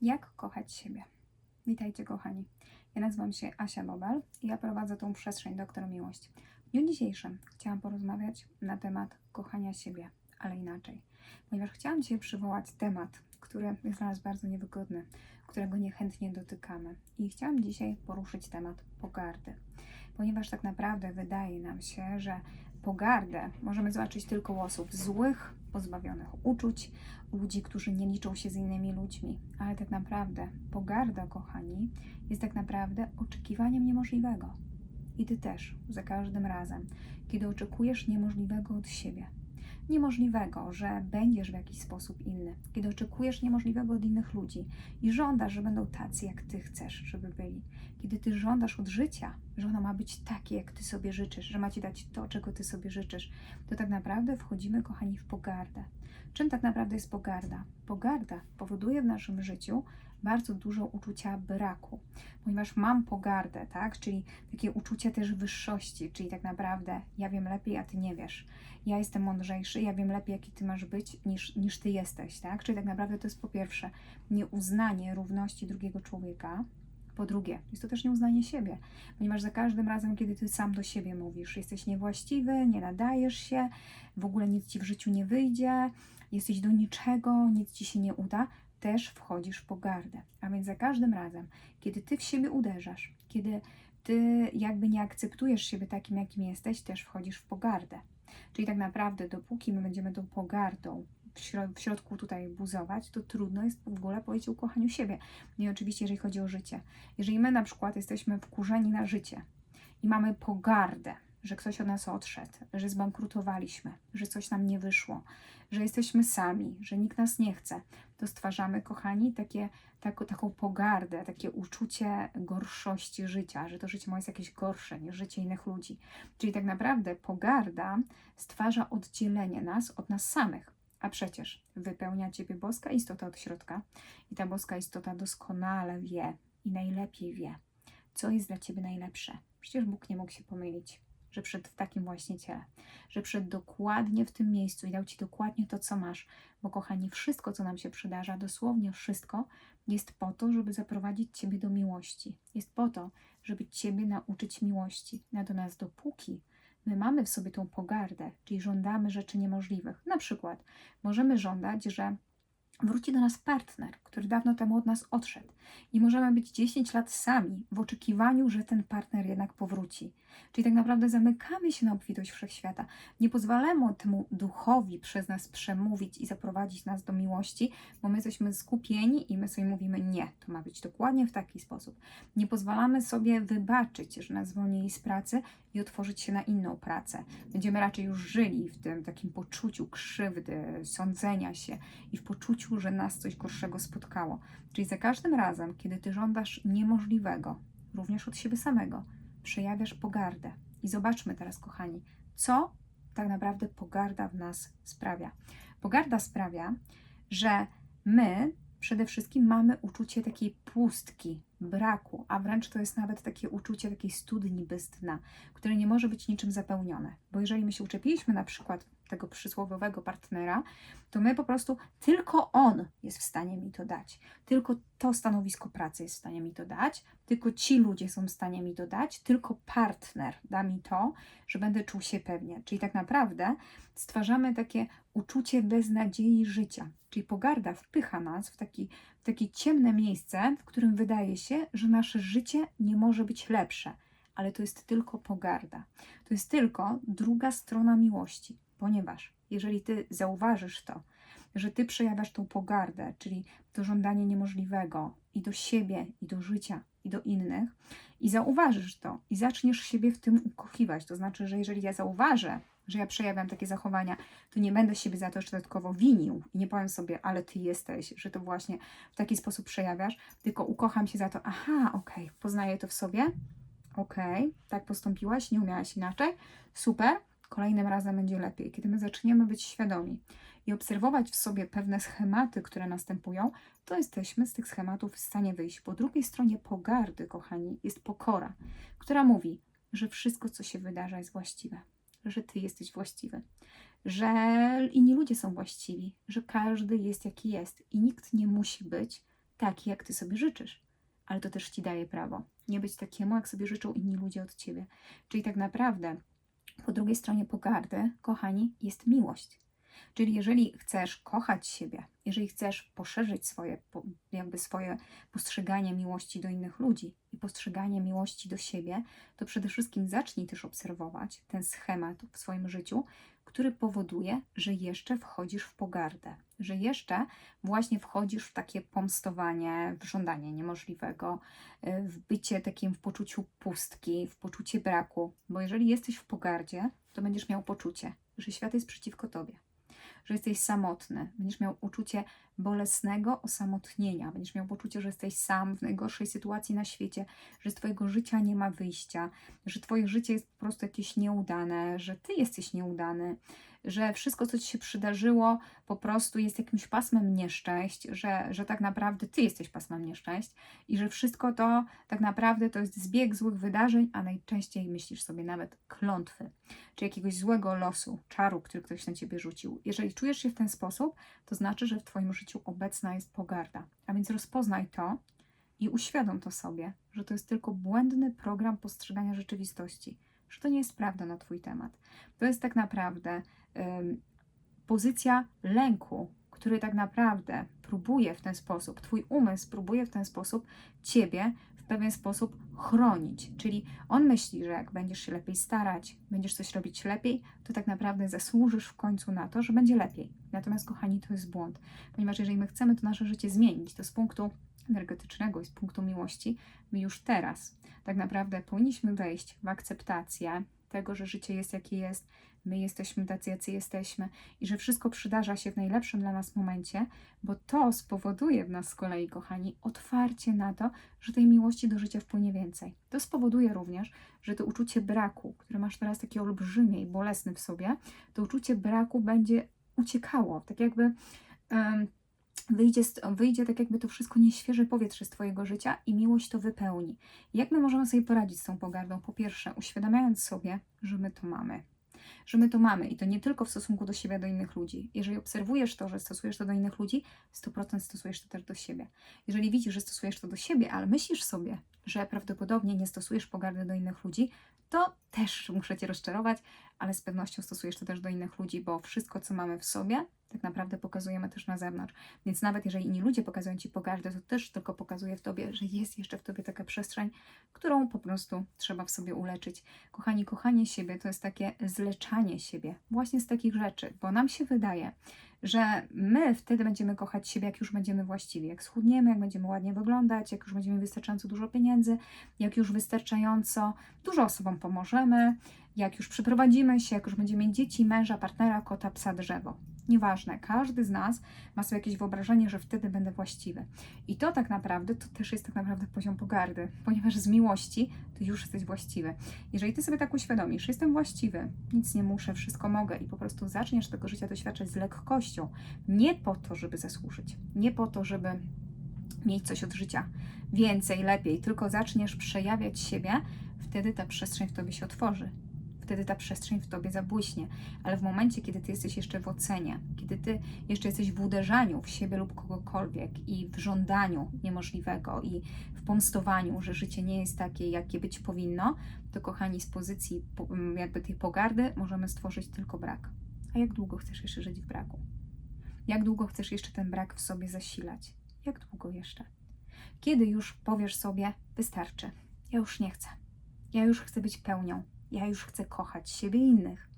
Jak kochać siebie? Witajcie, kochani. Ja nazywam się Asia Bobel i ja prowadzę tą przestrzeń Doktor Miłość. W dniu dzisiejszym chciałam porozmawiać na temat kochania siebie, ale inaczej. Ponieważ chciałam Cię przywołać temat, który jest dla nas bardzo niewygodny, którego niechętnie dotykamy. I chciałam dzisiaj poruszyć temat pogardy. Ponieważ tak naprawdę wydaje nam się, że pogardę możemy zobaczyć tylko u osób złych, pozbawionych uczuć, ludzi, którzy nie liczą się z innymi ludźmi. Ale tak naprawdę pogarda, kochani, jest tak naprawdę oczekiwaniem niemożliwego. I ty też, za każdym razem, kiedy oczekujesz niemożliwego od siebie, niemożliwego, że będziesz w jakiś sposób inny, kiedy oczekujesz niemożliwego od innych ludzi i żądasz, że będą tacy, jak ty chcesz, żeby byli, kiedy ty żądasz od życia, że ono ma być takie, jak ty sobie życzysz, że ma ci dać to, czego ty sobie życzysz, to tak naprawdę wchodzimy, kochani, w pogardę. Czym tak naprawdę jest pogarda? Pogarda powoduje w naszym życiu bardzo dużo uczucia braku, ponieważ mam pogardę, tak? Czyli takie uczucie też wyższości, czyli tak naprawdę ja wiem lepiej, a ty nie wiesz. Ja jestem mądrzejszy, ja wiem lepiej, jaki ty masz być, niż, niż ty jesteś, tak? Czyli tak naprawdę to jest po pierwsze nieuznanie równości drugiego człowieka, po drugie, jest to też nieuznanie siebie, ponieważ za każdym razem, kiedy ty sam do siebie mówisz, jesteś niewłaściwy, nie nadajesz się, w ogóle nic ci w życiu nie wyjdzie, jesteś do niczego, nic ci się nie uda, też wchodzisz w pogardę. A więc za każdym razem, kiedy ty w siebie uderzasz, kiedy ty jakby nie akceptujesz siebie takim, jakim jesteś, też wchodzisz w pogardę. Czyli tak naprawdę, dopóki my będziemy tą pogardą w, w środku tutaj buzować, to trudno jest w ogóle powiedzieć o ukochaniu siebie. No I oczywiście, jeżeli chodzi o życie. Jeżeli my na przykład jesteśmy wkurzeni na życie i mamy pogardę, że ktoś od nas odszedł, że zbankrutowaliśmy, że coś nam nie wyszło, że jesteśmy sami, że nikt nas nie chce, to stwarzamy, kochani, takie, taką, taką pogardę, takie uczucie gorszości życia, że to życie moje jest jakieś gorsze niż życie innych ludzi. Czyli tak naprawdę pogarda stwarza oddzielenie nas od nas samych. A przecież wypełnia Ciebie boska istota od środka i ta boska istota doskonale wie i najlepiej wie, co jest dla Ciebie najlepsze. Przecież Bóg nie mógł się pomylić, że przed w takim właśnie ciele, że przed dokładnie w tym miejscu i dał Ci dokładnie to, co masz. Bo kochani, wszystko, co nam się przydarza, dosłownie wszystko, jest po to, żeby zaprowadzić Ciebie do miłości. Jest po to, żeby Ciebie nauczyć miłości. Natomiast dopóki my mamy w sobie tą pogardę, czyli żądamy rzeczy niemożliwych, na przykład możemy żądać, że wróci do nas partner, który dawno temu od nas odszedł. I możemy być 10 lat sami w oczekiwaniu, że ten partner jednak powróci. Czyli tak naprawdę zamykamy się na obfitość wszechświata. Nie pozwalamy temu duchowi przez nas przemówić i zaprowadzić nas do miłości, bo my jesteśmy skupieni i my sobie mówimy nie, to ma być dokładnie w taki sposób. Nie pozwalamy sobie wybaczyć, że nas zwolnili z pracy i otworzyć się na inną pracę. Będziemy raczej już żyli w tym takim poczuciu krzywdy, sądzenia się i w poczuciu, że nas coś gorszego spotkało. Czyli za każdym razem, kiedy ty żądasz niemożliwego, również od siebie samego, przejawiasz pogardę. I zobaczmy teraz, kochani, co tak naprawdę pogarda w nas sprawia. Pogarda sprawia, że my przede wszystkim mamy uczucie takiej pustki, braku, a wręcz to jest nawet takie uczucie takiej studni bez dna, które nie może być niczym zapełnione. Bo jeżeli my się uczepiliśmy na przykład tego przysłowiowego partnera, to my po prostu tylko on jest w stanie mi to dać. Tylko to stanowisko pracy jest w stanie mi to dać, tylko ci ludzie są w stanie mi to dać, tylko partner da mi to, że będę czuł się pewnie. Czyli tak naprawdę stwarzamy takie uczucie beznadziei życia. Czyli pogarda wpycha nas w, taki, w takie ciemne miejsce, w którym wydaje się, że nasze życie nie może być lepsze. Ale to jest tylko pogarda. To jest tylko druga strona miłości, ponieważ jeżeli ty zauważysz to, że ty przejawiasz tą pogardę, czyli to żądanie niemożliwego i do siebie, i do życia, i do innych, i zauważysz to, i zaczniesz siebie w tym ukochiwać. To znaczy, że jeżeli ja zauważę, że ja przejawiam takie zachowania, to nie będę siebie za to jeszcze dodatkowo winił i nie powiem sobie, ale ty jesteś, że to właśnie w taki sposób przejawiasz, tylko ukocham się za to, aha, okej, poznaję to w sobie, okej, tak postąpiłaś, nie umiałaś inaczej, super, kolejnym razem będzie lepiej. Kiedy my zaczniemy być świadomi i obserwować w sobie pewne schematy, które następują, to jesteśmy z tych schematów w stanie wyjść. Po drugiej stronie pogardy, kochani, jest pokora, która mówi, że wszystko, co się wydarza, jest właściwe, że ty jesteś właściwy, że inni ludzie są właściwi, że każdy jest jaki jest i nikt nie musi być taki, jak ty sobie życzysz. Ale to też ci daje prawo. Nie być takiemu, jak sobie życzą inni ludzie od ciebie. Czyli tak naprawdę po drugiej stronie pogardy, kochani, jest miłość. Czyli jeżeli chcesz kochać siebie, jeżeli chcesz poszerzyć swoje, jakby swoje postrzeganie miłości do innych ludzi i postrzeganie miłości do siebie, to przede wszystkim zacznij też obserwować ten schemat w swoim życiu, który powoduje, że jeszcze wchodzisz w pogardę, że jeszcze właśnie wchodzisz w takie pomstowanie, w żądanie niemożliwego, y, w bycie takim w poczuciu pustki, w poczucie braku, bo jeżeli jesteś w pogardzie, to będziesz miał poczucie, że świat jest przeciwko tobie, że jesteś samotny, będziesz miał uczucie bolesnego osamotnienia, będziesz miał poczucie, że jesteś sam w najgorszej sytuacji na świecie, że z twojego życia nie ma wyjścia, że twoje życie jest po prostu jakieś nieudane, że ty jesteś nieudany, że wszystko, co ci się przydarzyło, po prostu jest jakimś pasmem nieszczęść, że, że tak naprawdę ty jesteś pasmem nieszczęść i że wszystko to tak naprawdę to jest zbieg złych wydarzeń, a najczęściej myślisz sobie nawet klątwy, czy jakiegoś złego losu, czaru, który ktoś na ciebie rzucił. Jeżeli czujesz się w ten sposób, to znaczy, że w twoim życiu obecna jest pogarda. A więc rozpoznaj to i uświadom to sobie, że to jest tylko błędny program postrzegania rzeczywistości, że to nie jest prawda na twój temat. To jest tak naprawdę em, pozycja lęku, który tak naprawdę próbuje w ten sposób, Twój umysł próbuje w ten sposób Ciebie w pewien sposób chronić. Czyli on myśli, że jak będziesz się lepiej starać, będziesz coś robić lepiej, to tak naprawdę zasłużysz w końcu na to, że będzie lepiej. Natomiast, kochani, to jest błąd, ponieważ jeżeli my chcemy to nasze życie zmienić, to z punktu energetycznego i z punktu miłości, my już teraz tak naprawdę powinniśmy wejść w akceptację tego, że życie jest jakie jest, my jesteśmy tacy, jacy jesteśmy i że wszystko przydarza się w najlepszym dla nas momencie, bo to spowoduje w nas z kolei, kochani, otwarcie na to, że tej miłości do życia wpłynie więcej. To spowoduje również, że to uczucie braku, które masz teraz takie olbrzymie i bolesne w sobie, to uczucie braku będzie uciekało, tak jakby. em, Wyjdzie, wyjdzie tak jakby to wszystko nieświeże powietrze z Twojego życia i miłość to wypełni. Jak my możemy sobie poradzić z tą pogardą? Po pierwsze, uświadamiając sobie, że my to mamy. Że my to mamy i to nie tylko w stosunku do siebie, do innych ludzi. Jeżeli obserwujesz to, że stosujesz to do innych ludzi, 100% stosujesz to też do siebie. Jeżeli widzisz, że stosujesz to do siebie, ale myślisz sobie, że prawdopodobnie nie stosujesz pogardy do innych ludzi, to też muszę Cię rozczarować, ale z pewnością stosujesz to też do innych ludzi, bo wszystko, co mamy w sobie, tak naprawdę pokazujemy też na zewnątrz. Więc nawet jeżeli inni ludzie pokazują Ci pogardę, to też tylko pokazuje w Tobie, że jest jeszcze w Tobie taka przestrzeń, którą po prostu trzeba w sobie uleczyć. Kochani, kochanie siebie to jest takie zleczanie siebie właśnie z takich rzeczy, bo nam się wydaje, że my wtedy będziemy kochać siebie, jak już będziemy właściwi, jak schudniemy, jak będziemy ładnie wyglądać, jak już będziemy wystarczająco dużo pieniędzy, jak już wystarczająco dużo osobom pomożemy, jak już przeprowadzimy się, jak już będziemy mieć dzieci, męża, partnera, kota, psa, drzewo. Nieważne, każdy z nas ma sobie jakieś wyobrażenie, że wtedy będę właściwy. I to tak naprawdę, to też jest tak naprawdę poziom pogardy, ponieważ z miłości ty już jesteś właściwy. Jeżeli ty sobie tak uświadomisz, jestem właściwy, nic nie muszę, wszystko mogę i po prostu zaczniesz tego życia doświadczać z lekkością, nie po to, żeby zasłużyć, nie po to, żeby mieć coś od życia więcej, lepiej, tylko zaczniesz przejawiać siebie, wtedy ta przestrzeń w tobie się otworzy. Wtedy ta przestrzeń w tobie zabłyśnie, ale w momencie, kiedy ty jesteś jeszcze w ocenie, kiedy ty jeszcze jesteś w uderzaniu w siebie lub kogokolwiek i w żądaniu niemożliwego i w pomstowaniu, że życie nie jest takie, jakie być powinno, to kochani, z pozycji po- m, jakby tej pogardy możemy stworzyć tylko brak. A jak długo chcesz jeszcze żyć w braku? Jak długo chcesz jeszcze ten brak w sobie zasilać? Jak długo jeszcze? Kiedy już powiesz sobie, wystarczy, ja już nie chcę. Ja już chcę być pełnią. Ja już chcę kochać siebie i innych.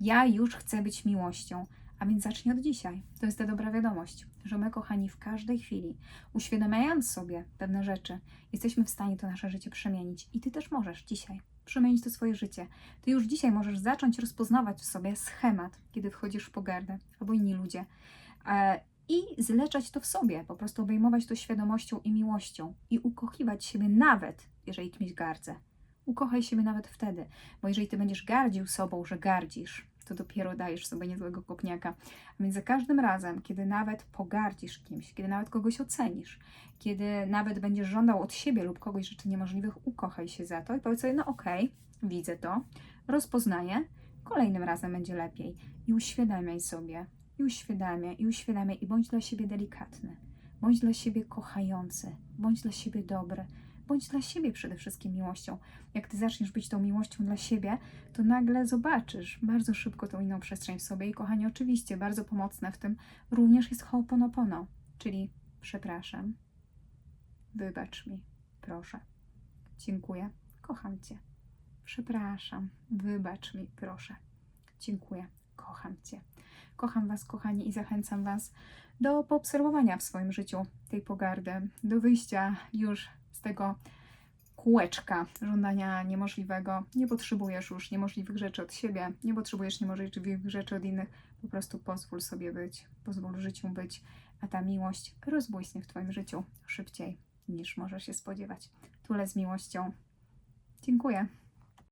Ja już chcę być miłością. A więc zacznij od dzisiaj. To jest ta dobra wiadomość, że my, kochani, w każdej chwili, uświadamiając sobie pewne rzeczy, jesteśmy w stanie to nasze życie przemienić. I ty też możesz dzisiaj przemienić to swoje życie. Ty już dzisiaj możesz zacząć rozpoznawać w sobie schemat, kiedy wchodzisz w pogardę, albo inni ludzie. E, i zleczać to w sobie, po prostu obejmować to świadomością i miłością i ukochiwać siebie nawet, jeżeli kimś gardzę. Ukochaj siebie nawet wtedy, bo jeżeli ty będziesz gardził sobą, że gardzisz, to dopiero dajesz sobie niezłego kopniaka. A więc za każdym razem, kiedy nawet pogardzisz kimś, kiedy nawet kogoś ocenisz, kiedy nawet będziesz żądał od siebie lub kogoś rzeczy niemożliwych, ukochaj się za to i powiedz sobie, no okej, widzę to, rozpoznaję, kolejnym razem będzie lepiej. I uświadamiaj sobie, i uświadamiaj, i uświadamiaj, i bądź dla siebie delikatny. Bądź dla siebie kochający, bądź dla siebie dobry, bądź dla siebie przede wszystkim miłością. Jak ty zaczniesz być tą miłością dla siebie, to nagle zobaczysz bardzo szybko tą inną przestrzeń w sobie. I kochani, oczywiście bardzo pomocne w tym również jest Ho'oponopono, czyli przepraszam, wybacz mi, proszę, dziękuję, kocham cię, przepraszam, wybacz mi, proszę, dziękuję, kocham cię. Kocham Was, kochani, i zachęcam Was do poobserwowania w swoim życiu tej pogardy, do wyjścia już z tego kółeczka żądania niemożliwego. Nie potrzebujesz już niemożliwych rzeczy od siebie, nie potrzebujesz niemożliwych rzeczy od innych. Po prostu pozwól sobie być, pozwól życiu być, a ta miłość rozbłysnie w Twoim życiu szybciej niż możesz się spodziewać. Tule z miłością. Dziękuję.